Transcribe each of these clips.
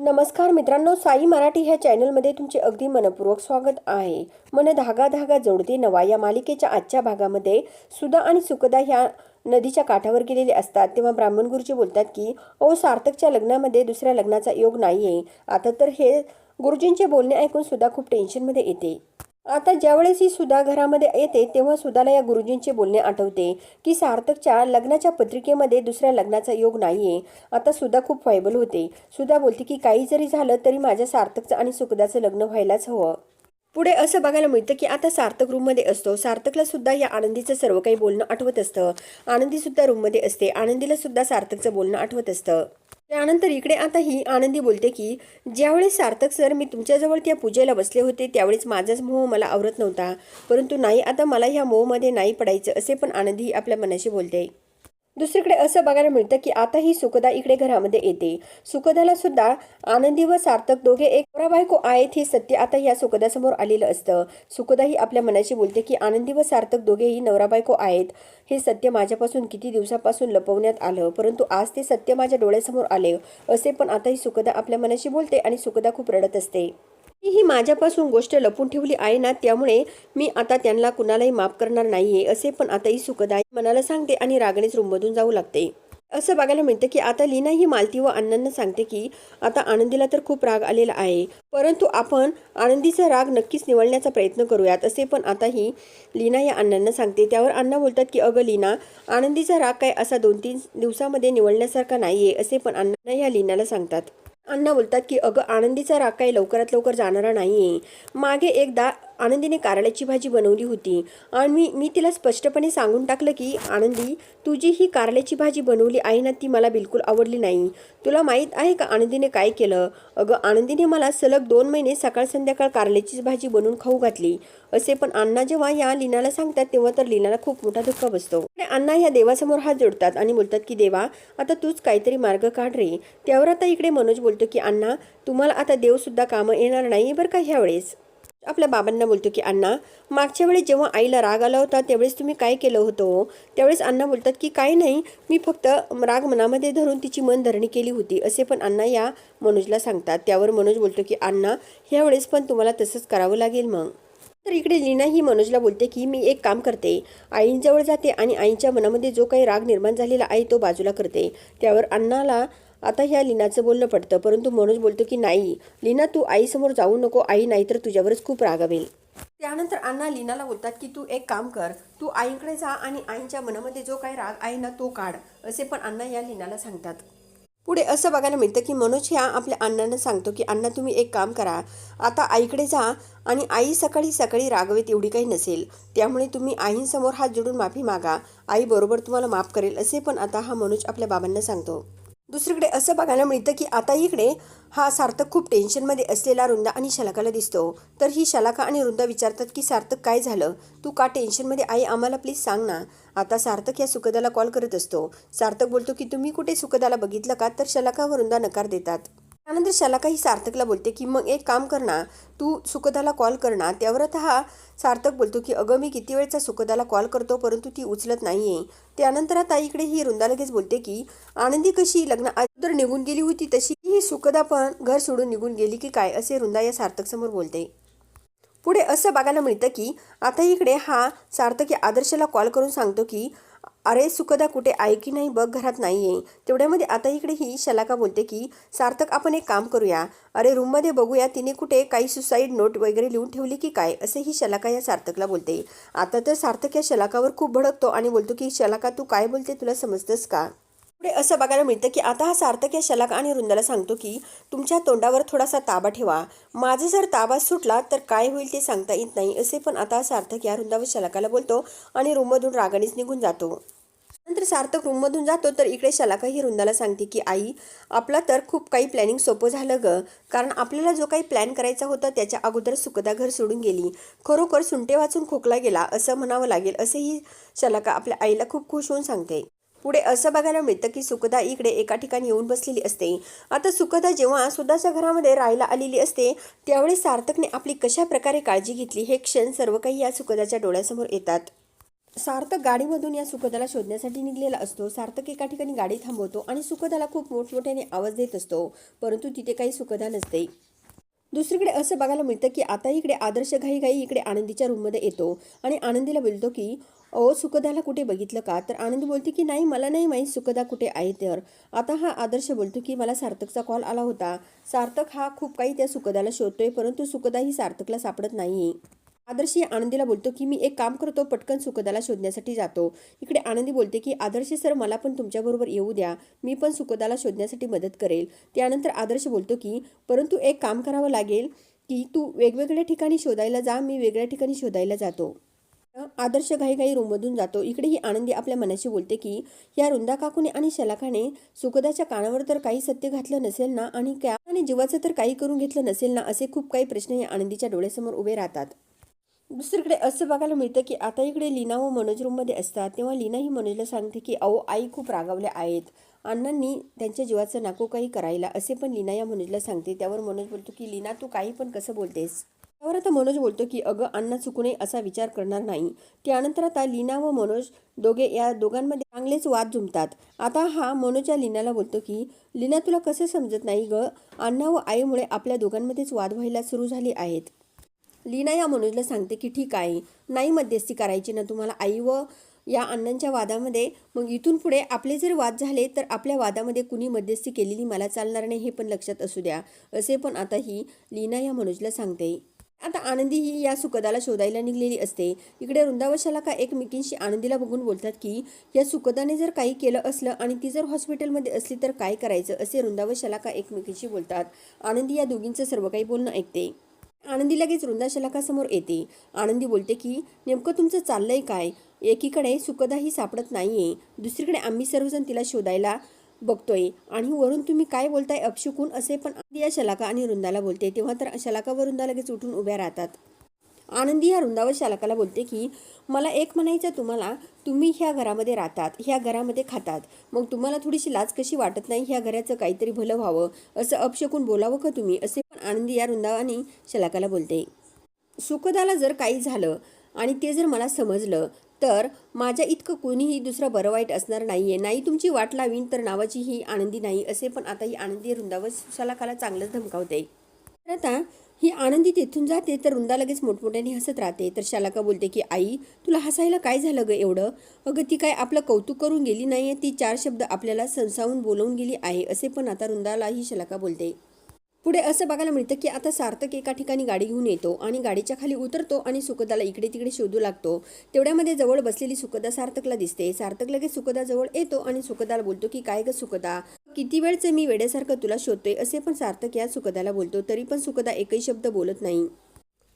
नमस्कार मित्रांनो साई मराठी ह्या चॅनलमध्ये तुमचे अगदी मनपूर्वक स्वागत आहे. मन धागा धागा जोडते नवा या मालिकेच्या आजच्या भागामध्ये. सुधा आणि सुखदा ह्या नदीच्या काठावर गेलेले असतात. तेव्हा ब्राह्मण गुरुजी बोलतात की ओ सार्थकच्या लग्नामध्ये दुसऱ्या लग्नाचा योग नाही आहे आता तर हे गुरुजींचे बोलणे ऐकून सुद्धा खूप टेन्शनमध्ये येते. आता ज्यावेळेस ही सुधा घरामध्ये येते तेव्हा सुधाला या गुरुजींचे बोलणे आठवते की सार्थकच्या लग्नाच्या पत्रिकेमध्ये दुसऱ्या लग्नाचा योग नाहीये. आता सुधा खूप फायबल होते. सुधा बोलते की काही जरी झालं तरी माझ्या सार्थकचं आणि सुखदाचं लग्न व्हायलाच हवं. पुढे असं बघायला मिळतं की आता सार्थक रूममध्ये असतो. सार्थकला सुद्धा या आनंदीचं सर्व काही बोलणं आठवत असतं. आनंदीसुद्धा रूममध्ये असते. आनंदीला सुद्धा सार्थकचं बोलणं आठवत असतं. त्यानंतर इकडे आता ही आनंदी बोलते की ज्यावेळेस सार्थक सर मी तुमच्याजवळ त्या पूजेला बसले होते त्यावेळेस माझाच मोह मला आवरत नव्हता. परंतु नाही आता मला ह्या मोहमध्ये नाही पडायचं असे पण आनंदी आपल्या मनाशी बोलते. दुसरीकडे असं बघायला मिळतं की आता ही सुखदा इकडे घरामध्ये येते. सुखदाला सुद्धा आनंदी व सार्थक दोघे एक नवरा बायको आहेत हे सत्य आता या सुखदासमोर आलेलं असतं. सुखदा ही आपल्या मनाशी बोलते की आनंदी व सार्थक दोघेही नवरा बायको आहेत. हे सत्य माझ्यापासून किती दिवसापासून लपवण्यात आलं परंतु आज ते सत्य माझ्या डोळ्यासमोर आले. असे पण आता ही सुखदा आपल्या मनाशी बोलते आणि सुखदा खूप रडत असते. ही माझ्यापासून गोष्ट लपून ठेवली आहे ना त्यामुळे मी आता त्यांना कुणालाही माफ करणार नाहीये असे पण आता ही सुखदाई मनाला सांगते आणि रागणीच रूममधून जाऊ लागते. असं बघायला मिळतं की आता लीना ही मालती व अण्णांना सांगते की आता आनंदीला तर खूप राग आलेला आहे परंतु आपण आनंदीचा राग नक्कीच निवळण्याचा प्रयत्न करूयात असे पण आता ही लीना या अण्णांना सांगते. त्यावर अण्णा बोलतात की अगं लीना आनंदीचा राग काय असा दोन तीन दिवसामध्ये निवळण्यासारखा नाहीये असे पण अण्णा या लीनाला सांगतात. अण्णा बोलतात की अगं आनंदीचा राग काही लवकरात लवकर जाणारा नाहीये. मागे एकदा आनंदीने कारल्याची भाजी बनवली होती. आणि मी मी तिला स्पष्टपणे सांगून टाकलं की आनंदी तुझी ही कारल्याची भाजी बनवली आहे ना ती मला बिलकुल आवडली नाही. तुला माहीत आहे का आनंदीने काय केलं? अगं आनंदीने मला सलग दोन महिने सकाळ संध्याकाळ कारल्याची भाजी बनवून खाऊ घातली. असे पण अण्णा जेव्हा या लीनाला सांगतात तेव्हा तर लीनाला खूप मोठा धक्का बसतो. अण्णा या देवासमोर हात जोडतात आणि बोलतात की देवा आता तूच काहीतरी मार्ग काढ रे. त्यावर आता इकडे मनोज बोलतो की अण्णा तुम्हाला आता देवसुद्धा कामं येणार नाही बरं का ह्यावेळेस? आपल्या बाबांना बोलतो की अण्णा मागच्या वेळेस जेव्हा आईला राग आला होता त्यावेळेस तुम्ही काय केलं होतं? त्यावेळेस अण्णा बोलतात की काय नाही मी फक्त राग मनामध्ये धरून तिची मन धरणी केली होती असे पण अण्णा या मनोजला सांगतात. त्यावर मनोज बोलतो की अण्णा ह्यावेळेस पण तुम्हाला तसंच करावं लागेल मग. तर इकडे लीना ही मनोजला बोलते की मी एक काम करते आईंजवळ जाते आणि आईच्या मनामध्ये जो काही राग निर्माण झालेला आहे तो बाजूला करते. त्यावर अण्णाला आता ह्या लीनाचं बोलणं पडतं परंतु मनोज बोलतो की नाही. लीना तू आईसमोर जाऊ नको आई नाहीतर तुझ्यावरच खूप रागावेल त्यानंतर अण्णा लीनाला बोलतात की तू एक काम कर तू आईकडे जा आणि आईच्या मनामध्ये जो काही राग आहे ना तो काढ असे पण अण्णा या लीनाला सांगतात. पुढे असं बघायला मिळतं की मनोज ह्या आपल्या अण्णांना सांगतो की अण्णा तुम्ही एक काम करा आता आईकडे जा आणि आई सकाळी सकाळी रागवेत एवढी काही नसेल. त्यामुळे तुम्ही आईंसमोर हात जोडून माफी मागा. आई बरोबर तुम्हाला माफ करेल असे पण आता हा मनोज आपल्या बाबांना सांगतो. दुसरीकडे असं बघायला मिळतं की आता इकडे हा सार्थक खूप टेन्शनमध्ये असलेला रुंदा आणि शलाकाला दिसतो. तर ही शलाका आणि रुंदा विचारतात की सार्थक काय झालं? तू का टेन्शनमध्ये? आई आम्हाला प्लीज सांग ना. आता सार्थक या सुखदाला कॉल करत असतो. सार्थक बोलतो की तुम्ही कुठे सुखदाला बघितलं का? तर शलाका व रुंदा नकार देतात. त्यानंतर शलाका ही सार्थकला बोलते की मग एक काम कर ना तू सुखदाला कॉल कर ना. त्यावर हा सार्थक बोलतो की अगं मी किती वेळचा सुखदाला कॉल करतो परंतु ती उचलत नाही आहे त्यानंतर आता इकडे ही रुंदा लगेच बोलते की आनंदी कशी लग्न अगोदर निघून गेली होती तशी ही सुखदा पण घर सोडून निघून गेली की काय? असे रुंदा या सार्थक समोर बोलते. पुढे असं बघायला मिळतं की आता इकडे हा सार्थक या आदर्शला कॉल करून सांगतो की अरे सुखदा कुठे आहे की नाही बघ घरात नाही आहे तेवढ्यामध्ये आता इकडे ही शलाका बोलते की सार्थक आपण एक काम करूया. अरे रूममध्ये बघूया तिने कुठे काही सुसाईड नोट वगैरे लिहून ठेवली की काय असे ही शलाका या सार्थकला बोलते. आता तर सार्थक या शलाकावर खूप भडकतो आणि बोलतो की शलाका तू काय बोलते तुला समजतंस का? पुढे असं बघायला मिळतं की आता हा सार्थक या शलाका आणि रुंदाला सांगतो की तुमच्या तोंडावर थोडासा ताबा ठेवा. माझा जर ताबा सुटला तर काय होईल ते सांगता येत नाही असे पण आता सार्थक या रुंदावर शलाकाला बोलतो आणि रूममधून रागानेच निघून जातो. नंतर सार्थक रूममधून जातो तर इकडे शलाका ही रुंदाला सांगते की आई आपला तर खूप काही प्लॅनिंग सोपं झालं ग. कारण आपल्याला जो काही प्लॅन करायचा होता त्याच्या अगोदर सुखदा घर सोडून गेली. खरोखर सुंटे वाचून खोकला गेला असं म्हणावं लागेल असंही शलाका आपल्या आईला खूप खुश होऊन सांगते. पुढे असं बघायला मिळतं की सुखदा इकडे एका ठिकाणी येऊन बसलेली असते. आता सुखदा जेव्हा सुधाच्या घरामध्ये राहायला आलेली असते त्यावेळी सार्थकने आपली कशा प्रकारे काळजी घेतली हे क्षण सर्व काही या सुखदाच्या डोळ्यासमोर येतात. सार्थक गाडीमधून या सुखदाला शोधण्यासाठी निघलेला असतो. सार्थक एका ठिकाणी गाडी थांबवतो आणि सुखदाला खूप मोठमोठ्याने आवाज देत असतो परंतु तिथे काही सुखदा नसते. दुसरीकडे असं बघायला मिळतं की आता इकडे आदर्श घाई इकडे आनंदीच्या रूममध्ये येतो आणि आनंदीला बोलतो की ओ सुखदाला कुठे बघितलं का? तर आनंदी बोलते की नाही मला नाही माहीत सुखदा कुठे आहे तर. आता हा आदर्श बोलतो की मला सार्थकचा कॉल आला होता. सार्थक हा खूप काही त्या सुखदाला शोधतोय परंतु सुखदा ही सार्थकला सापडत नाही आदर्श आनंदीला बोलतो की मी एक काम करतो पटकन सुखदाला शोधण्यासाठी जातो. इकडे आनंदी बोलते की आदर्श सर मला पण तुमच्याबरोबर येऊ द्या. मी पण सुखदाला शोधण्यासाठी मदत करेल. त्यानंतर आदर्श बोलतो की परंतु एक काम करावं लागेल की तू वेगवेगळ्या ठिकाणी शोधायला जा मी वेगळ्या ठिकाणी शोधायला जातो. आदर्श घाईघाई रूममधून जातो. इकडे ही आनंदी आपल्या मनाशी बोलते की या रुंदा काकूने आणि शलाकाने सुखदाच्या कानावर तर काही सत्य घातलं नसेल ना आणि त्या आणि जीवाचं तर काही करून घेतलं नसेल ना असे खूप काही प्रश्न या आनंदीच्या डोळ्यासमोर उभे राहतात. दुसरीकडे असं बघायला मिळतं की आता इकडे लीना व मनोज रूममध्ये असतात. तेव्हा लीना ही मनोजला सांगते की अहो आई खूप रागावल्या आहेत. अण्णांनी त्यांच्या जीवाचं नाको काही करायला असे पण लीना या मनोजला सांगते. त्यावर मनोज बोलतो की लीना तू काही पण कसं बोलतेस? त्यावर आता मनोज बोलतो की अगं अण्णा चुकू नये असा विचार करणार नाही. त्यानंतर आता लीना व मनोज दोघे या दोघांमध्ये चांगलेच वाद जुमतात आता हा मनोज या लीनाला बोलतो की लीना तुला कसं समजत नाही ग? अण्णा व आईमुळे आपल्या दोघांमध्येच वाद व्हायला सुरू झाले आहेत. लीना या मनोजला सांगते की ठीक आहे नाही मध्यस्थी करायची ना तुम्हाला आई व या अण्णांच्या वादामध्ये. मग इथून पुढे आपले जर वाद झाले तर आपल्या वादामध्ये कुणी मध्यस्थी केलेली मला चालणार नाही हे पण लक्षात असू द्या. असे पण आता ही लीना या मनोजला सांगते. आता आनंदी ही या सुखदाला शोधायला निघलेली असते. इकडे वृंदावशाला का एकमेकींशी आनंदीला बघून बोलतात की या सुखदाने जर काही केलं असलं आणि ती जर हॉस्पिटलमध्ये असली तर काय करायचं असे वृंदावशाला का एकमेकींशी बोलतात. आनंदी या दोघींचं सर्व काही बोलणं ऐकते. आनंदी लगेच वृंदा शलाकासमोर येते. आनंदी बोलते की नेमकं तुमचं चाललंय काय? एकीकडे सुखदाही सापडत सापडत नाहीये. दुसरीकडे आम्ही सर्वजण तिला शोधायला बघतोय. आणि वरून तुम्ही काय बोलताय अपशुकून असे पण या शलाका आणि वृंदाला बोलते. तेव्हा तर शलाका व वृंदा लगेच उठून उभ्या राहतात. आनंदी या रुंदावर शालकाला बोलते की मला एक म्हणायचं तुम्हाला तुम्ही ह्या घरामध्ये राहतात ह्या घरामध्ये खातात. मग तुम्हाला थोडीशी लाज कशी वाटत नाही? ह्या घराचं काहीतरी भलं व्हावं असं अपशकून बोलावं का तुम्ही? असे पण आनंदी या रुंदावाने शलाकाला बोलते. सुखदाला जर काही झालं आणि ते जर मला समजलं तर माझ्या इतकं कोणीही दुसरं बरं वाईट असणार नाहीये. नाही तुमची वाट लावीन तर नावाची ही आनंदी नाही असे पण आता ही आनंदी रुंदावर शलाकाला चांगलंच धमकावते. तर आता ही आनंदी तिथून जाते तर वृंदा लगेच मोठमोठ्याने हसत राहते. तर शालाका बोलते की आई तुला हसायला काय झालं ग एवढं? अगं ती काय आपलं कौतुक करून गेली नाही आहे ती चार शब्द आपल्याला संसावून बोलवून गेली आहे असे पण आता वृंदाला ही शलाका बोलते. पुढे असं बघायला मिळतं की आता सार्थक एका ठिकाणी गाडी घेऊन येतो आणि गाडीच्या खाली उतरतो आणि सुखदाला इकडे तिकडे शोधू लागतो. तेवढ्यामध्ये जवळ बसलेली सुखदा सार्थकला दिसते. सार्थक लगेच सुखदाजवळ येतो आणि सुखदाला बोलतो की काय ग सुखदा? किती वेळचं मी वेड्यासारखं तुला शोधतोय असे पण सार्थक या सुखदाला बोलतो तरी पण सुखदा एकही शब्द बोलत नाही.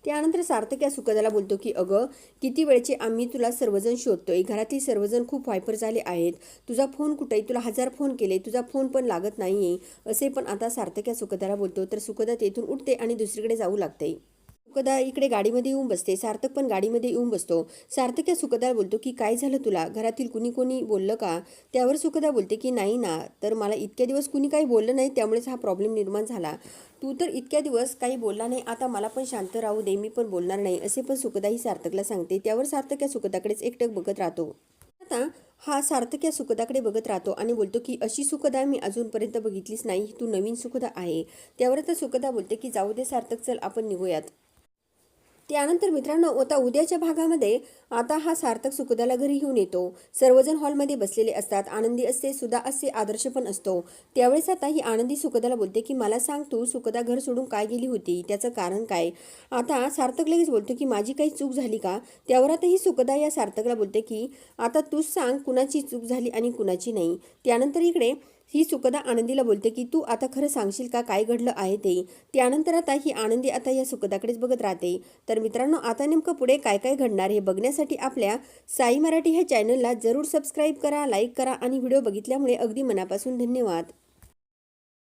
त्यानंतर सार्थक या सुखदाला बोलतो की अगं किती वेळचे आम्ही तुला सर्वजण शोधतोय. घरातली सर्वजण खूप वायपर झाले आहेत. तुझा फोन कुठे तुला हजार फोन केले. तुझा फोन पण लागत नाहीये. असे पण आता सार्थक या सुखदाला बोलतो. तर सुखदा तेथून उठते आणि दुसरीकडे जाऊ लागते. सुखदा इकडे गाडीमध्ये येऊन बसते. सार्थक पण गाडीमध्ये येऊन बसतो. सार्थक या सुखदाला बोलतो की काय झालं तुला? घरातील कुणी कोणी बोललं का? त्यावर सुखदा बोलते की नाही ना. तर मला इतक्या दिवस कुणी काही बोललं नाही त्यामुळेच हा प्रॉब्लेम निर्माण झाला. तू तर इतक्या दिवस काही बोलला नाही. आता मला पण शांत राहू दे. मी पण बोलणार नाही. असे पण सुखदा ही सार्थकला सांगते. त्यावर सार्थक या सुखदाकडेच एकटक बघत राहतो. आता हा सार्थक या सुखदाकडे बघत राहतो आणि बोलतो की अशी सुखदा मी अजूनपर्यंत बघितलीच नाही. तू नवीन सुखदा आहे. त्यावर आता सुखदा बोलते की जाऊ दे सार्थक. चल आपण निघूयात. त्यानंतर मित्रांनो आता उद्याच्या भागामध्ये आता हा सार्थक सुखदाला घरी घेऊन येतो. सर्वजण हॉलमध्ये बसलेले असतात. आनंदी असते सुधा असते आदर्श पण असतो. त्यावेळेस आता ही आनंदी सुखदाला बोलते की मला सांग तू सुखदा घर सोडून काय गेली होती? त्याचं कारण काय? आता सार्थक लगेच बोलतो की माझी काही चूक झाली का? त्यावर आता ही सुखदा या सार्थकला बोलते की आता तूच सांग कुणाची चूक झाली आणि कुणाची नाही. त्यानंतर इकडे ही सुखदा आनंदीला बोलते की तू आता खरं सांगशील का काय घडलं आहे ते? त्यानंतर आता ही आनंदी आता या सुखदाकडेच बघत राहते. तर मित्रांनो आता नेमकं पुढे काय काय घडणार हे बघण्यासाठी आपल्या साई मराठी ह्या चॅनलला जरूर सबस्क्राईब करा लाईक करा आणि व्हिडिओ बघितल्यामुळे अगदी मनापासून धन्यवाद.